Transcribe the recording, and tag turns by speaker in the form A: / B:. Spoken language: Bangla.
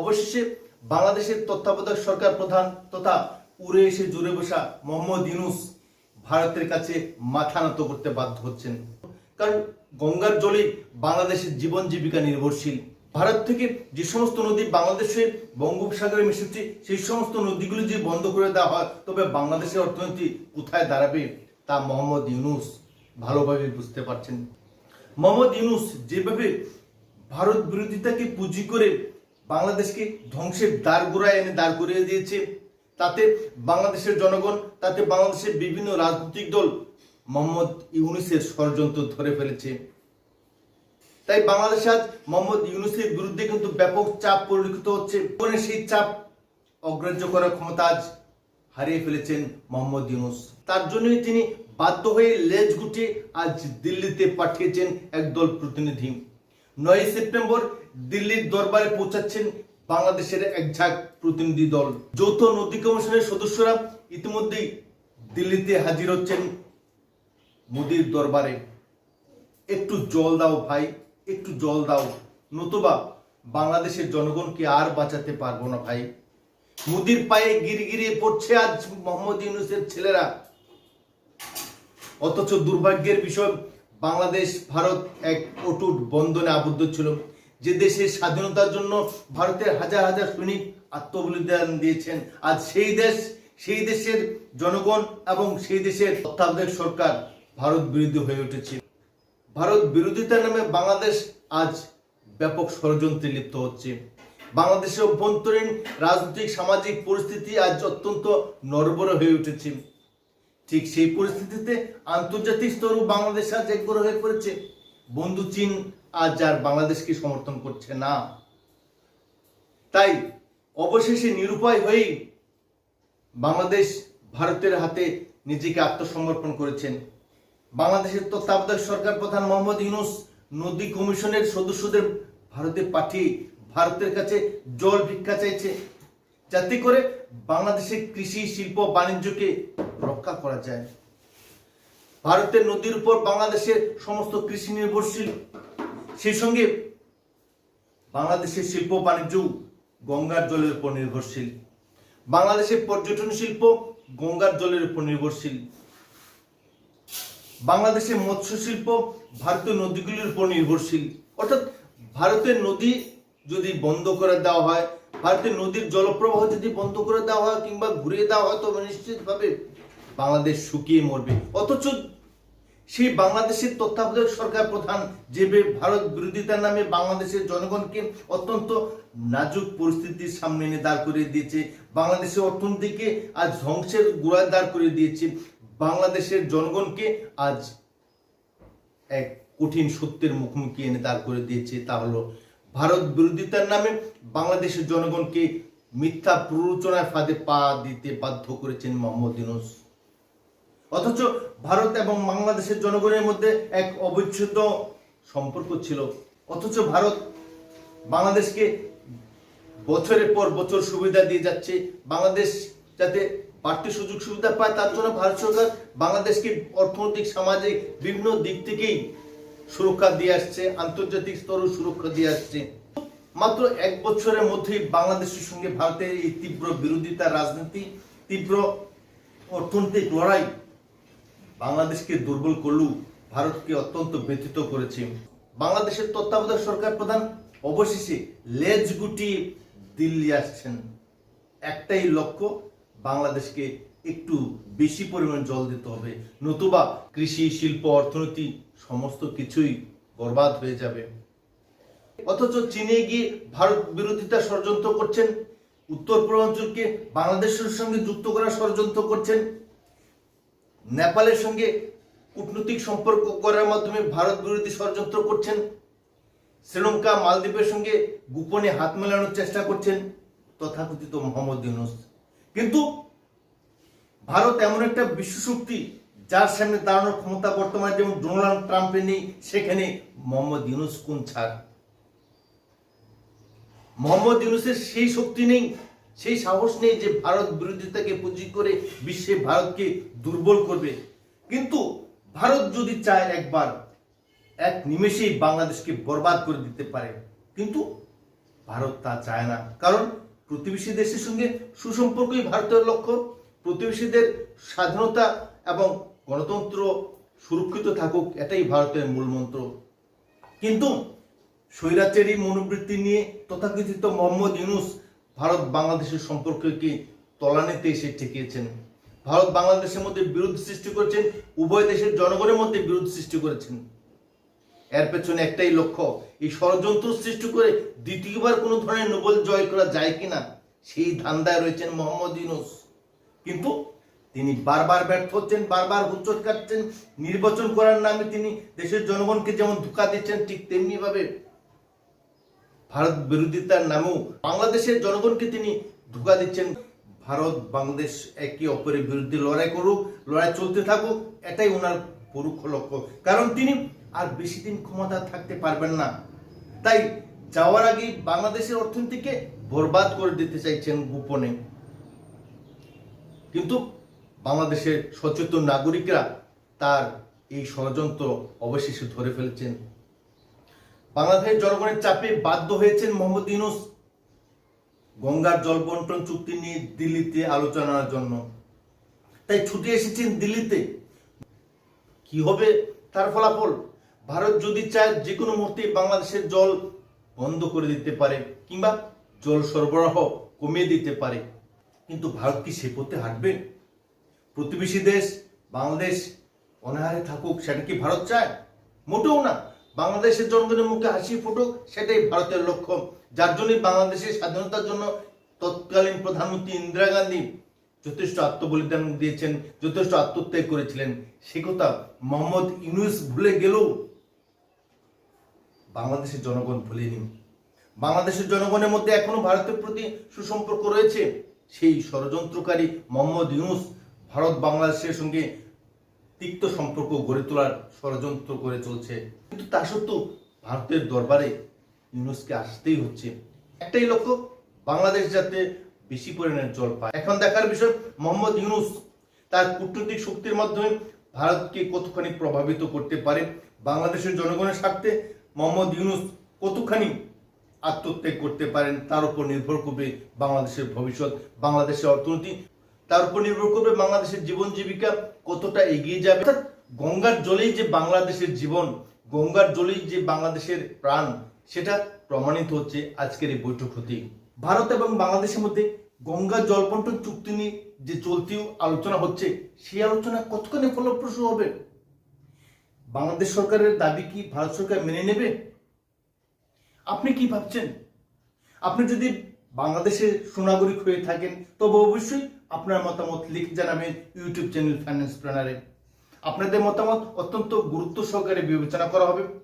A: অবশেষে বাংলাদেশের তত্ত্বাবধায়ক সরকার প্রধান তথা উড়ে এসে জুড়ে বসা মোহাম্মদ ইউনুস ভারতের কাছে মাথা নত করতে বাধ্য হচ্ছেন। কারণ গঙ্গার জলেই বাংলাদেশের জীবন জীবিকা নির্ভরশীল। ভারত থেকে যে সমস্ত নদী বাংলাদেশে বঙ্গোপসাগরে মিশেছে সেই সমস্ত নদীগুলি যদি বন্ধ করে দেওয়া হয়, তবে বাংলাদেশের অর্থনীতি কোথায় দাঁড়াবে তা মোহাম্মদ ইউনুস ভালোভাবে বুঝতে পারছেন। মোহাম্মদ ইউনুস যেভাবে ভারত বিরোধিতাকে পুঁজি করে বাংলাদেশকে ধ্বংসের দ্বার গোড়ায় এনে দাঁড় করিয়ে দিয়েছে। তাতে বাংলাদেশের জনগণ, তাতে বাংলাদেশের বিভিন্ন রাজনৈতিক দল মোহাম্মদ ইউনুসের ষড়যন্ত্র ধরে ফেলেছে। তাই বাংলাদেশ আজ মোহাম্মদ ইউনুসের বিরুদ্ধে কিন্তু ব্যাপক চাপ পরিলক্ষিত হচ্ছে। সেই চাপ অগ্রাহ্য করার ক্ষমতা আজ হারিয়ে ফেলেছেন মোহাম্মদ ইউনুস। তার জন্যই তিনি বাধ্য হয়ে লেজ গুটিয়ে আজ দিল্লিতে পাঠিয়েছেন একদল প্রতিনিধি। নয় সেপ্টেম্বর দিল্লির দরবারে পৌঁছাচ্ছেন বাংলাদেশের এক ঝাঁক প্রতিনিধি দল। যৌথ নদী কমিশনের সদস্যরা ইতিমধ্যেই দিল্লিতে হাজির হচ্ছেন মোদির দরবারে। একটু জল দাও ভাই, একটু জল দাও, নতুবা বাংলাদেশের জনগণকে আর বাঁচাতে পারব না ভাই। মুদির পায়ে গিরগিরিয়ে পড়ছে আজ মোহাম্মদ ইউনুসের ছেলেরা। অথচ দুর্ভাগ্যের বিষয় বাংলাদেশ, ভারত এক অটুট বন্ধনে আবদ্ধ ছিল। যে দেশের স্বাধীনতার জন্য ভারতের হাজার হাজার সৈনিক আত্মবলিদান দিয়েছেন, আজ সেই দেশ, সেই দেশের জনগণ এবং সেই দেশের তত্ত্বাবধায়ক সরকার ভারত বিরোধী হয়ে উঠেছে। ভারত বিরোধিতার নামে বাংলাদেশ আজ ব্যাপক ষড়যন্ত্রে লিপ্ত হচ্ছে। বাংলাদেশের অভ্যন্তরীণ রাজনৈতিক সামাজিক পরিস্থিতি আজ অত্যন্ত নড়বড়ে হয়ে উঠেছে। ঠিক সেই পরিস্থিতিতে আন্তর্জাতিক স্তরেও বাংলাদেশ আজ একগর হয়ে পড়েছে। বন্ধু চীন আজ আর বাংলাদেশকে সমর্থন করছে না। তাই অবশেষে নিরুপায় হয়েই বাংলাদেশ ভারতের হাতে নিজেকে আত্মসমর্পণ করেছেন। বাংলাদেশের তত্ত্বাবধায়ক সরকার প্রধান মোহাম্মদ ইউনুস নদী কমিশনের সদস্যদের ভারতে পাঠিয়ে ভারতের কাছে জল ভিক্ষা চাইছে। যাতে করে বাংলাদেশের কৃষি, শিল্প, বাণিজ্যকে রক্ষা করা যায়। ভারতের নদীর উপর বাংলাদেশের সমস্ত কৃষি নির্ভরশীল। সেই সঙ্গে বাংলাদেশের শিল্প বাণিজ্য গঙ্গার জলের উপর নির্ভরশীল। বাংলাদেশের পর্যটন শিল্প গঙ্গার জলের উপর নির্ভরশীল। বাংলাদেশের মৎস্য শিল্প ভারতীয় নদীগুলির উপর নির্ভরশীল। অর্থাৎ ভারতের নদী যদি বন্ধ করে দেওয়া হয়, ভারতের নদীর জলপ্রবাহ যদি বন্ধ করে দেওয়া হয় কিংবা ঘুরিয়ে দেওয়া হয়, তবে নিশ্চিতভাবে বাংলাদেশ শুকিয়ে মরবে। অথচ সেই বাংলাদেশের তত্ত্বাবধায়ক সরকার প্রধান যেভাবে ভারত বিরোধিতার নামে বাংলাদেশের জনগণকে অত্যন্ত নাজুক পরিস্থিতির সামনে এনে দাঁড় করিয়ে দিয়েছে। বাংলাদেশের অর্থনীতিকে আজ ধ্বংসের গোড়ায় দাঁড় করিয়ে দিয়েছে। বাংলাদেশের জনগণকে আজ এক কঠিন সত্যের মুখোমুখি এনে দাঁড় করে দিয়েছে। তা হলো, ভারত বিরোধিতার নামে বাংলাদেশের জনগণকে মিথ্যা প্ররোচনায় ফাঁদে পা দিতে বাধ্য করেছেন মোহাম্মদ ইউনুস। অথচ ভারত এবং বাংলাদেশের জনগণের মধ্যে এক অবিচ্ছেদ্য সম্পর্ক ছিল। অথচ ভারত বাংলাদেশকে বছরের পর বছর সুবিধা দিয়ে যাচ্ছে। বাংলাদেশ যাতে বাড়তি সুযোগ সুবিধা পায়, তার জন্য ভারত সরকার বাংলাদেশকে অর্থনৈতিক, সামাজিক বিভিন্ন দিক থেকেই সুরক্ষা দিয়ে আসছে, আন্তর্জাতিক স্তরেও সুরক্ষা দিয়ে আসছে। মাত্র এক বছরের মধ্যেই বাংলাদেশের সঙ্গে ভারতের এই তীব্র বিরোধিতা, রাজনীতি, তীব্র অর্থনৈতিক লড়াই বাংলাদেশকে দুর্বল করলেও ভারতকে অত্যন্ত ব্যথিত করেছে। বাংলাদেশের তত্ত্বাবধায়ক সরকার প্রধান অবশেষে লেজ গুটিয়ে দিল্লি আসছেন। একটাই লক্ষ্য, বাংলাদেশকে একটু বেশি পরিমাণ জল দিতে হবে। নতুবা কৃষি, শিল্প, অর্থনীতি সমস্ত কিছুই বরবাদ হয়ে যাবে। অথচ চীনে গিয়ে ভারত বিরোধিতা ষড়যন্ত্র করছেন। উত্তর পূর্বাঞ্চলকে বাংলাদেশের সঙ্গে যুক্ত করার ষড়যন্ত্র করছেন। নেপালের সঙ্গে কূটনৈতিক সম্পর্ক করার মাধ্যমে ভারত বিরোধী ষড়যন্ত্র করছেন। শ্রীলঙ্কা, মালদ্বীপের সঙ্গে গোপনে হাত মেলানোর চেষ্টা করছেন তথাকথিত মোহাম্মদ ইউনুস। কিন্তু ভারত এমন একটা বিশ্বশক্তি যার সামনে দাঁড়ানোর ক্ষমতা বর্তমানে যেমন ডোনাল্ড ট্রাম্পের নেই, সেখানে মোহাম্মদ ইউনুস কোন ছাড়? মোহাম্মদ ইউনুসের সেই শক্তি নেই সেই সাহস নেই যে ভারত বিরোধিতাকে পুঁজি করে বিশ্বে ভারতকে দুর্বল করবে। কিন্তু ভারত যদি চায় একবার এক নিমেষেই বাংলাদেশকে বরবাদ করে দিতে পারে, কিন্তু ভারত তা চায় না। কারণ প্রতিবেশী দেশের সঙ্গে সুসম্পর্কই ভারতের লক্ষ্য। প্রতিবেশীদের স্বাধীনতা এবং গণতন্ত্র সুরক্ষিত থাকুক, এটাই ভারতের মূল মন্ত্র। কিন্তু স্বৈরাচারী মনোবৃত্তি নিয়ে তথাকথিত মোহাম্মদ ইউনুস ভারত বাংলাদেশের সম্পর্ককে তলানিতে এসে ঠেকিয়েছেন? ভারত বাংলাদেশের মধ্যে বিরোধ সৃষ্টি করেছেন, উভয় দেশের জনগণের মধ্যে বিরোধ সৃষ্টি করেছেন। এর পেছনে একটাই লক্ষ্য, এই ষড়যন্ত্র সৃষ্টি করে দ্বিতীয়বার কোনো ধরনের নোবেল জয় করা যায় কিনা সেই ধান্দায় রয়েছেন মোহাম্মদ ইউনুস। কিন্তু তিনি বারবার ব্যর্থ হচ্ছেন, বারবার হুচট কাটছেন, নির্বাচন করার নামে তিনি দেশের জনগণকে যেমন ধোকা দিচ্ছেন, ঠিক তেমনি ভাবে ভারত বিরোধিতার নামেও বাংলাদেশের জনগণকে তিনি ধোকা দিচ্ছেন। ভারত, বাংলাদেশ একে অপরের বিরুদ্ধে লড়াই করুক, লড়াই চলতে থাকুক, এটাই ওনার পরোক্ষ লক্ষ্য। কারণ তিনি আর বেশি দিন ক্ষমতা থাকতে পারবেন না। তাই যাওয়ার আগে বাংলাদেশের অর্থনীতিকে বরবাদ করে দিতে চাইছেন গোপনে। কিন্তু বাংলাদেশের সচেতন নাগরিকরা তার এই ষড়যন্ত্র অবশেষে ধরে ফেলেছেন। বাংলাদেশের জনগণের চাপে বাধ্য হয়েছেন মোহাম্মদ ইউনুস। গঙ্গার জল বন্টন চুক্তি নিয়ে দিল্লিতে আলোচনার জন্য। তাই ছুটে এসেছেন দিল্লিতে। কি হবে তার ফলাফল? ভারত যদি চায় যে কোনো মুহূর্তে বাংলাদেশের জল বন্ধ করে দিতে পারে কিংবা জল সরবরাহ কমিয়ে দিতে পারে। কিন্তু ভারত কি সে পথে হাঁটবে? প্রতিবেশী দেশ, বাংলাদেশ অনাহারে থাকুক, সেটা কি ভারত চায়? মোটেও না। বাংলাদেশের জনগণের মুখে হাসি ফুটুক, সেটাই ভারতের লক্ষ্য। যার জন্যই বাংলাদেশের স্বাধীনতার জন্য তৎকালীন প্রধানমন্ত্রী ইন্দিরা গান্ধী যথেষ্ট আত্মবলিদান দিয়েছেন, যথেষ্ট আত্মত্যাগ করেছিলেন। সে কথা মোহাম্মদ ইউনুস ভুলে গেলেও বাংলাদেশের জনগণ ভুলেনি। বাংলাদেশের জনগণের মধ্যে এখনও ভারতের প্রতি সুসম্পর্ক রয়েছে। সেই ষড়যন্ত্রকারী মোহাম্মদ ইউনুস ভারত বাংলাদেশের সঙ্গে তিক্ত সম্পর্ক গড়ে তোলার ষড়যন্ত্র করে চলছে। কিন্তু তা সত্ত্বেও ভারতের দরবারে ইউনুসকে আসতেই হচ্ছে। একটাই লক্ষ্য, বাংলাদেশ যাতে বেশি পরিমাণে জল পায়। এখন দেখার বিষয়, মোহাম্মদ ইউনুস তার কূটনৈতিক শক্তির মাধ্যমে ভারতকে কতখানি প্রভাবিত করতে পারে, বাংলাদেশের জনগণের স্বার্থে মোহাম্মদ ইউনুস কতখানি আত্মত্যাগ করতে পারেন, তার উপর নির্ভর করবে বাংলাদেশের ভবিষ্যৎ, বাংলাদেশের অর্থনীতি। তার উপর নির্ভর করবে বাংলাদেশের জীবন জীবিকা কতটা এগিয়ে যাবে। অর্থাৎ গঙ্গার জলেই যে বাংলাদেশের জীবন, গঙ্গার জলেই যে বাংলাদেশের প্রাণ, সেটা প্রমাণিত হচ্ছে আজকের এই বৈঠক হতেই। ভারত এবং বাংলাদেশের মধ্যে গঙ্গা জল বন্টন চুক্তি নিয়ে যে চলতি আলোচনা হচ্ছে, সেই আলোচনা কতখানি ফলপ্রসূ হবে? বাংলাদেশ সরকারের দাবি কি ভারত সরকার মেনে নেবে? আপনি কি ভাবছেন? আপনি যদি বাংলাদেশের সুনাগরিক হয়ে থাকেন, তবে অবশ্যই আপনার মতামত লিখে জানাবেন ইউটিউব চ্যানেল ফাইন্যান্স প্ল্যানারে আপনাদের মতামত অত্যন্ত গুরুত্ব সহকারে বিবেচনা করা হবে।